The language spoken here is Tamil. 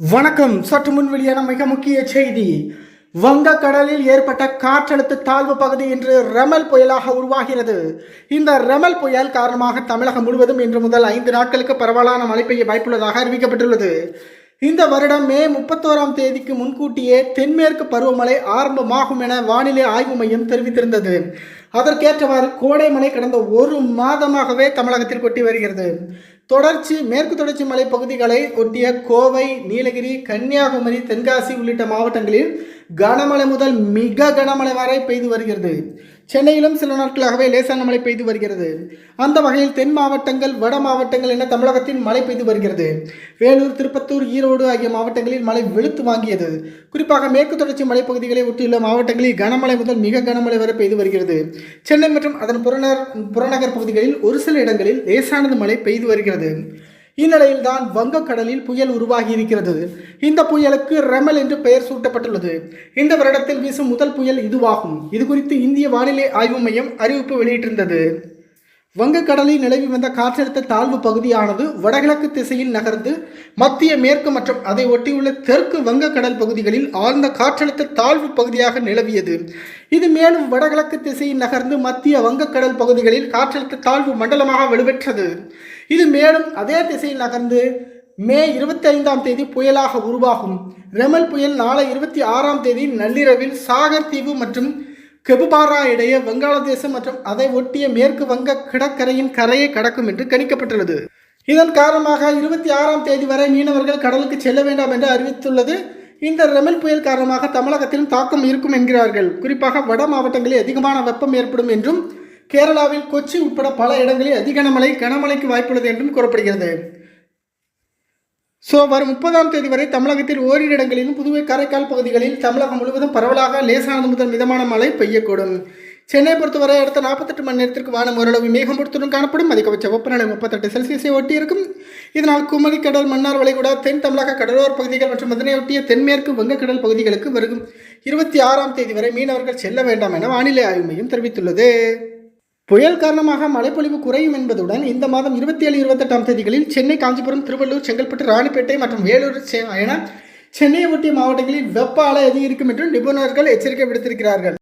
வணக்கம். சற்று முன் வெளியான மிக முக்கிய செய்தி. வங்கக்கடலில் ஏற்பட்ட காற்றழுத்த தாழ்வு பகுதி இன்று ரெமல் புயலாக உருவாகிறது. இந்த ரெமல் புயல் காரணமாக தமிழகம் முழுவதும் இன்று முதல் ஐந்து நாட்களுக்கு பரவலான மழை பெய்ய வாய்ப்புள்ளதாக அறிவிக்கப்பட்டுள்ளது. இந்த வருடம் மே முப்பத்தோராம் தேதிக்கு முன்கூட்டியே தென்மேற்கு பருவமழை ஆரம்பமாகும் என வானிலை ஆய்வு மையம் தெரிவித்திருந்தது. அதற்கேற்றவாறு கோடை மழை கடந்த ஒரு மாதமாகவே தமிழகத்தில் கொட்டி வருகிறது. தொடர்ச்சி மேற்கு தொடர்ச்சி மலை பகுதிகளை ஒட்டிய கோவை நீலகிரி கன்னியாகுமரி தென்காசி உள்ளிட்ட மாவட்டங்களில் கனமழை முதல் மிக கனமழை வரை பெய்து வருகிறது. சென்னையிலும் சில நாட்களாகவே லேசான மழை பெய்து வருகிறது. அந்த வகையில் தென் மாவட்டங்கள் வட மாவட்டங்கள் என தமிழகத்தில் மழை பெய்து வருகிறது. வேலூர் திருப்பத்தூர் ஈரோடு ஆகிய மாவட்டங்களில் மழை வெளுத்து வாங்கியது. குறிப்பாக மேற்கு தொடர்ச்சி மலைப்பகுதிகளை ஒட்டியுள்ள மாவட்டங்களில் கனமழை முதல் மிக கனமழை வரை பெய்து வருகிறது. சென்னை மற்றும் அதன் புறநகர் புறநகர் பகுதிகளில் ஒரு சில இடங்களில் லேசானது மழை பெய்து வருகிறது. இந்நிலையில் தான் வங்கக்கடலில் புயல் உருவாகி இருக்கிறது இந்த புயலுக்கு ரெமல் என்று பெயர் சூட்டப்பட்டுள்ளது. இந்த வருடத்தில் வீசும் முதல் புயல் இதுவாகும். இது குறித்து இந்திய வானிலை ஆய்வு மையம் அறிவிப்பு வெளியிட்டிருந்தது. வங்கக்கடலில் நிலவி வந்த காற்றழுத்த தாழ்வு பகுதியானது வடகிழக்கு திசையில் நகர்ந்து மத்திய மேற்கு மற்றும் அதை ஒட்டியுள்ள தெற்கு வங்கக்கடல் பகுதிகளில் ஆழ்ந்த காற்றழுத்த தாழ்வு பகுதியாக நிலவியது. இது மேலும் வடகிழக்கு திசையில் நகர்ந்து மத்திய வங்கக்கடல் பகுதிகளில் காற்றழுத்த தாழ்வு மண்டலமாக வலுப்பெற்றது இது மேலும் அதே திசையில் நகர்ந்து மே இருபத்தி ஐந்தாம் தேதி புயலாக உருவாகும். ரெமல் புயல் நாளை இருபத்தி ஆறாம் தேதி நள்ளிரவில் சாகர் தீவு மற்றும் கெபுபாரா இடையே வங்காளதேசம் மற்றும் அதை ஒட்டிய மேற்கு வங்க கடற்கரையின் கரையை கடக்கும் என்று கணிக்கப்பட்டுள்ளது. இதன் காரணமாக இருபத்தி ஆறாம் தேதி வரை மீனவர்கள் கடலுக்கு செல்ல வேண்டாம் என்று அறிவித்துள்ளது. இந்த ரெமல் புயல் காரணமாக தமிழகத்திலும் தாக்கம் இருக்கும் என்கிறார்கள். குறிப்பாக வட மாவட்டங்களில் அதிகமான வெப்பம் ஏற்படும் என்றும் கேரளாவில் கொச்சி உட்பட பல இடங்களில் அதிக கனமழை கனமழைக்கு வாய்ப்புள்ளது என்றும் கூறப்படுகிறது. ஸோ வரும் முப்பதாம் தேதி வரை தமிழகத்தில் ஓரிரு இடங்களிலும் புதுவை காரைக்கால் பகுதிகளில் தமிழகம் முழுவதும் பரவலாக லேசானது முதல் மிதமான மழை பெய்யக்கூடும். சென்னை பொறுத்தவரை அடுத்த நாற்பத்தெட்டு மணி நேரத்திற்கு வானம் ஓரளவு மேகமூட்டத்துடன் காணப்படும். அதிகபட்ச வெப்பநிலை முப்பத்தெட்டு செல்சியஸை ஒட்டியிருக்கும். இதனால் குமரி கடல் மன்னார் வளைகுடா தென் தமிழக கடலோர பகுதிகள் மற்றும் அதனை ஒட்டிய தென்மேற்கு வங்கக்கடல் பகுதிகளுக்கு வரும் இருபத்தி ஆறாம் தேதி வரை மீனவர்கள் செல்ல வேண்டாம் என வானிலை ஆய்வு மையம் தெரிவித்துள்ளது. புயல் காரணமாக மழைப்பொழிவு குறையும் என்பதுடன் இந்த மாதம் இருபத்தி ஏழு இருபத்தெட்டாம் தேதிகளில் சென்னை காஞ்சிபுரம் திருவள்ளூர் செங்கல்பட்டு ராணிப்பேட்டை மற்றும் வேலூர் என சென்னையை ஒட்டிய மாவட்டங்களில் வெப்ப அலை அதிகரிக்கும் என்று நிபுணர்கள் எச்சரிக்கை விடுத்திருக்கிறார்கள்.